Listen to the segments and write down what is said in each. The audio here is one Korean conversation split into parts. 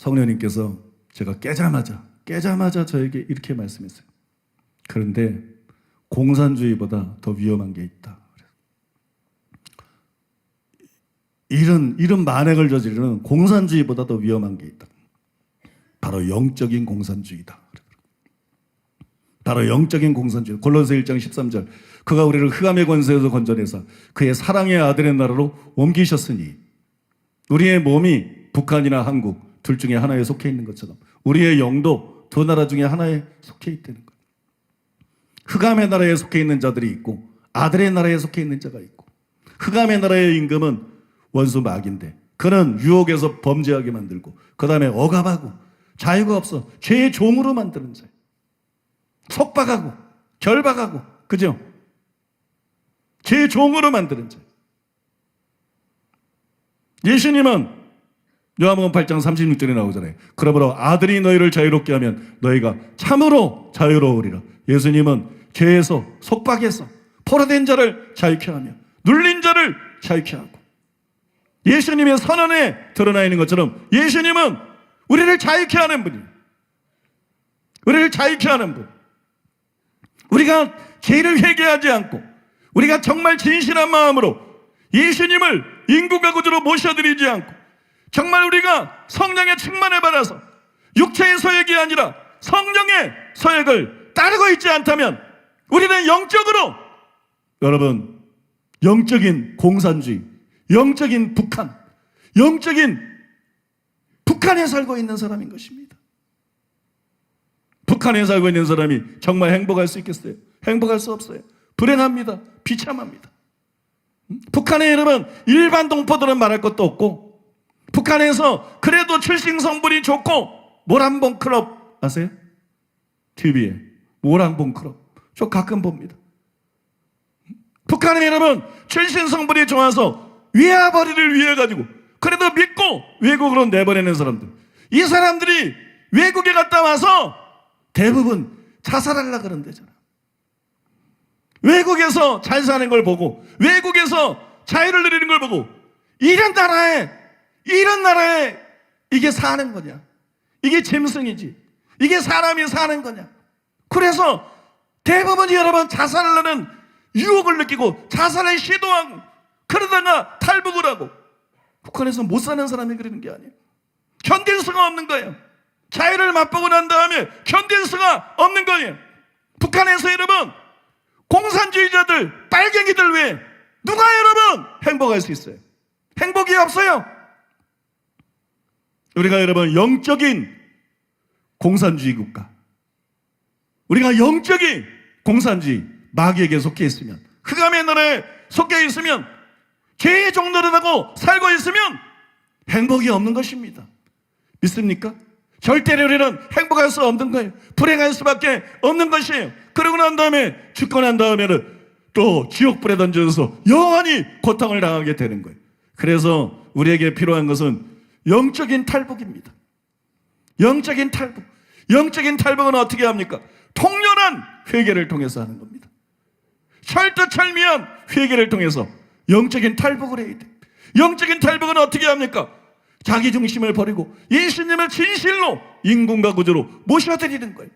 성령님께서 제가 깨자마자 깨자마자 저에게 이렇게 말씀했어요. 그런데 공산주의보다 더 위험한 게 있다. 이런 이런 만행을 저지르는 공산주의보다 더 위험한 게 있다. 바로 영적인 공산주의다. 바로 영적인 공산주의. 골로새 1장 13절. 그가 우리를 흑암의 권세에서 건져내사 그의 사랑의 아들의 나라로 옮기셨으니 우리의 몸이 북한이나 한국 둘 중에 하나에 속해 있는 것처럼 우리의 영도 두 나라 중에 하나에 속해 있다는 거예요. 흑암의 나라에 속해 있는 자들이 있고 아들의 나라에 속해 있는 자가 있고 흑암의 나라의 임금은 원수 마귀인데 그는 유혹에서 범죄하게 만들고 그 다음에 억압하고 자유가 없어 죄의 종으로 만드는 자예요. 속박하고 결박하고 그죠? 죄의 종으로 만드는 자예요. 예수님은 요한복음 8장 36절에 나오잖아요. 그러므로 아들이 너희를 자유롭게 하면 너희가 참으로 자유로우리라. 예수님은 죄에서 속박해서 포로된 자를 자유케 하며 눌린 자를 자유케 하고 예수님의 선언에 드러나 있는 것처럼 예수님은 우리를 자유케 하는 분이에요. 우리를 자유케 하는 분. 우리가 죄를 회개하지 않고 우리가 정말 진실한 마음으로 예수님을 인구가 구주로 모셔드리지 않고 정말 우리가 성령의 충만을 받아서 육체의 소액이 아니라 성령의 소액을 따르고 있지 않다면 우리는 영적으로 여러분 영적인 공산주의, 영적인 북한, 영적인 북한에 살고 있는 사람인 것입니다. 북한에 살고 있는 사람이 정말 행복할 수 있겠어요? 행복할 수 없어요. 불행합니다. 비참합니다. 음? 북한의 여러분 일반 동포들은 말할 것도 없고 북한에서 그래도 출생 성분이 좋고 모란봉 클럽 아세요? TV에 모란봉 클럽 저 가끔 봅니다. 북한의 여러분 출신 성분이 좋아서 위아버리를 위해 가지고 그래도 믿고 외국으로 내보내는 사람들 이 사람들이 외국에 갔다 와서 대부분 자살하려 그런대잖아. 외국에서 잘 사는 걸 보고 외국에서 자유를 누리는 걸 보고 이런 나라에 이런 나라에 이게 사는 거냐? 이게 짐승이지. 이게 사람이 사는 거냐? 그래서 대부분 여러분 자살을 하는 유혹을 느끼고 자살을 시도하고 그러다가 탈북을 하고 북한에서 못 사는 사람이 그러는 게 아니에요. 견딜 수가 없는 거예요. 자유를 맛보고 난 다음에 견딜 수가 없는 거예요. 북한에서 여러분 공산주의자들 빨갱이들 외에 누가 여러분 행복할 수 있어요? 행복이 없어요. 우리가 여러분 영적인 공산주의 국가 우리가 영적인 공산주의 마귀에게 속해 있으면 흑암의 나라에 속해 있으면 죄의 종노릇 하고 살고 있으면 행복이 없는 것입니다. 믿습니까? 절대로 우리는 행복할 수 없는 거예요. 불행할 수밖에 없는 것이에요. 그러고 난 다음에 죽고 난 다음에는 또 지옥불에 던져서 영원히 고통을 당하게 되는 거예요. 그래서 우리에게 필요한 것은 영적인 탈북입니다. 영적인 탈북. 영적인 탈북은 어떻게 합니까? 통렬한 회개를 통해서 하는 겁니다. 철두철미한 회개를 통해서 영적인 탈북을 해야 돼. 영적인 탈북은 어떻게 합니까? 자기 중심을 버리고 예수님을 진실로 인군과 구주로 모셔드리는 거예요.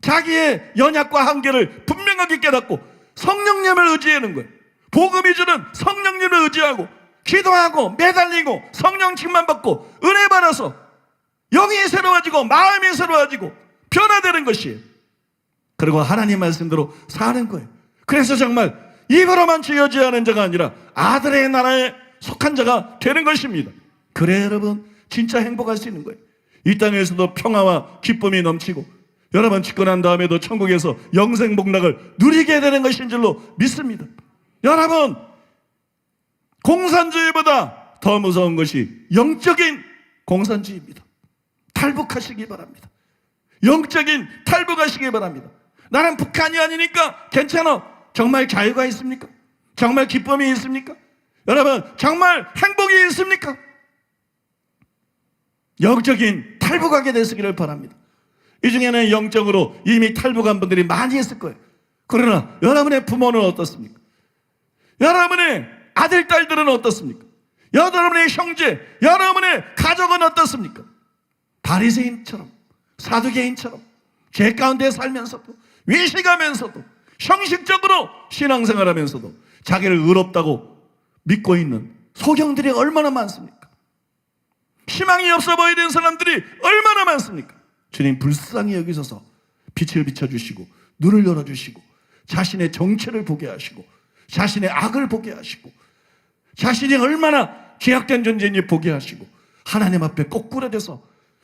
자기의 연약과 한계를 분명하게 깨닫고 성령님을 의지하는 거예요. 복음이 주는 성령님을 의지하고 기도하고 매달리고 성령 충만 받고 은혜 받아서 영이 새로워지고 마음이 새로워지고 변화되는 것이에요. 그리고 하나님 말씀대로 사는 거예요. 그래서 정말 입으로만 지어지하는 자가 아니라 아들의 나라에 속한 자가 되는 것입니다. 그래 여러분 진짜 행복할 수 있는 거예요. 이 땅에서도 평화와 기쁨이 넘치고 여러분 난 다음에도 천국에서 영생 복락을 누리게 되는 것인 줄로 믿습니다. 여러분 공산주의보다 더 무서운 것이 영적인 공산주의입니다. 탈북하시기 바랍니다. 영적인 탈북하시기 바랍니다. 나는 북한이 아니니까 괜찮아. 정말 자유가 있습니까? 정말 기쁨이 있습니까? 여러분, 정말 행복이 있습니까? 영적인 탈북하게 되시기를 바랍니다. 이 중에는 영적으로 이미 탈북한 분들이 많이 있을 거예요. 그러나 여러분의 부모는 어떻습니까? 여러분의 아들, 딸들은 어떻습니까? 여러분의 형제, 여러분의 가족은 어떻습니까? 바리새인처럼 사두개인처럼 죄 가운데 살면서도 외식하면서도 형식적으로 신앙생활하면서도 자기를 의롭다고 믿고 있는 소경들이 얼마나 많습니까? 희망이 없어 보이는 사람들이 얼마나 많습니까? 주님 불쌍히 여기셔서 빛을 비춰주시고 눈을 열어주시고 자신의 정체를 보게 하시고 자신의 악을 보게 하시고 자신이 얼마나 죄악된 존재인지 보게 하시고 하나님 앞에 거꾸로돼서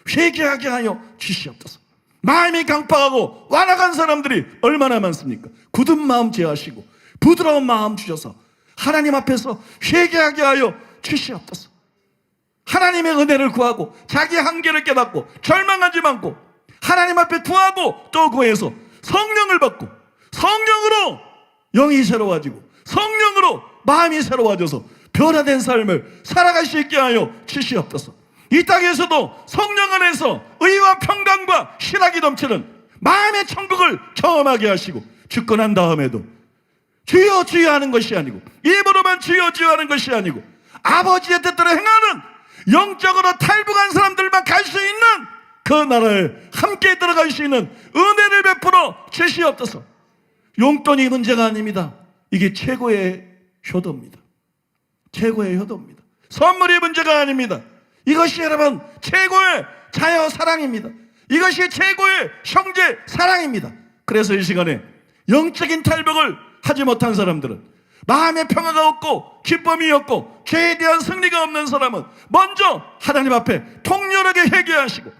회개하게 하여 주시옵소서. 마음이 강팍하고 완악한 사람들이 얼마나 많습니까? 굳은 마음 제하시고 부드러운 마음 주셔서 하나님 앞에서 회개하게 하여 주시옵소서. 하나님의 은혜를 구하고 자기 한계를 깨닫고 절망하지 않고 하나님 앞에 구하고 또 구해서 성령을 받고 성령으로 영이 새로워지고 성령으로 마음이 새로워져서 변화된 삶을 살아갈 수 있게 하여 주시옵소서. 이 땅에서도 성령 안에서 의와 평강과 신학이 넘치는 마음의 천국을 경험하게 하시고 죽고 난 다음에도 주여 주여 하는 것이 아니고 입으로만 주여 주여 하는 것이 아니고 아버지의 뜻대로 행하는 영적으로 탈북한 사람들만 갈 수 있는 그 나라에 함께 들어갈 수 있는 은혜를 베풀어 주시옵소서. 용돈이 문제가 아닙니다. 이게 최고의 효도입니다. 최고의 효도입니다. 선물이 문제가 아닙니다. 이것이 여러분 최고의 자녀 사랑입니다. 이것이 최고의 형제 사랑입니다. 그래서 이 시간에 영적인 탈북을 하지 못한 사람들은 마음의 평화가 없고 기쁨이 없고 죄에 대한 승리가 없는 사람은 먼저 하나님 앞에 통렬하게 회개하시고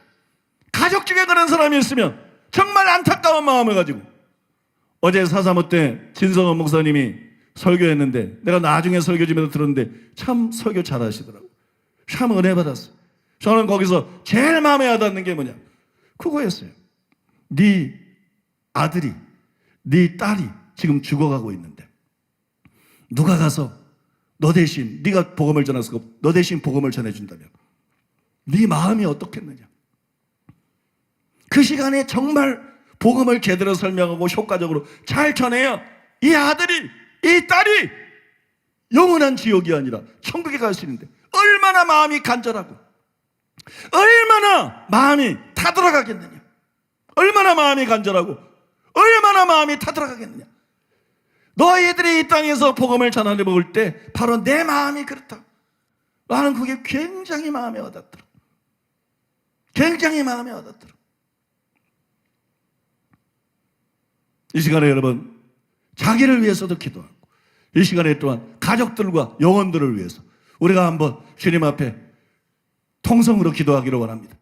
가족 중에 그런 사람이 있으면 정말 안타까운 마음을 가지고 어제 사사모 때 진성원 목사님이 설교했는데 내가 나중에 설교 집에서 들었는데 참 설교 잘 하시더라고. 참 은혜 받았어. 저는 거기서 제일 마음에 와닿는 게 뭐냐? 그거였어요. 네 아들이, 네 딸이 지금 죽어가고 있는데 누가 가서 너 대신 네가 복음을 전해서 너 대신 복음을 전해준다면 네 마음이 어떻겠느냐? 그 시간에 정말 복음을 제대로 설명하고 효과적으로 잘 전해야 이 아들이 이 딸이 영원한 지옥이 아니라 천국에 갈 수 있는데 얼마나 마음이 간절하고 얼마나 마음이 타들어가겠느냐 얼마나 마음이 간절하고 얼마나 마음이 타들어가겠느냐. 너희들이 이 땅에서 복음을 전하려 먹을 때 바로 내 마음이 그렇다 나는 그게 굉장히 마음에 와닿더라. 굉장히 마음에 와닿더라. 이 시간에 여러분 자기를 위해서도 기도하고 이 시간에 또한 가족들과 영혼들을 위해서 우리가 한번 주님 앞에 통성으로 기도하기를 원합니다.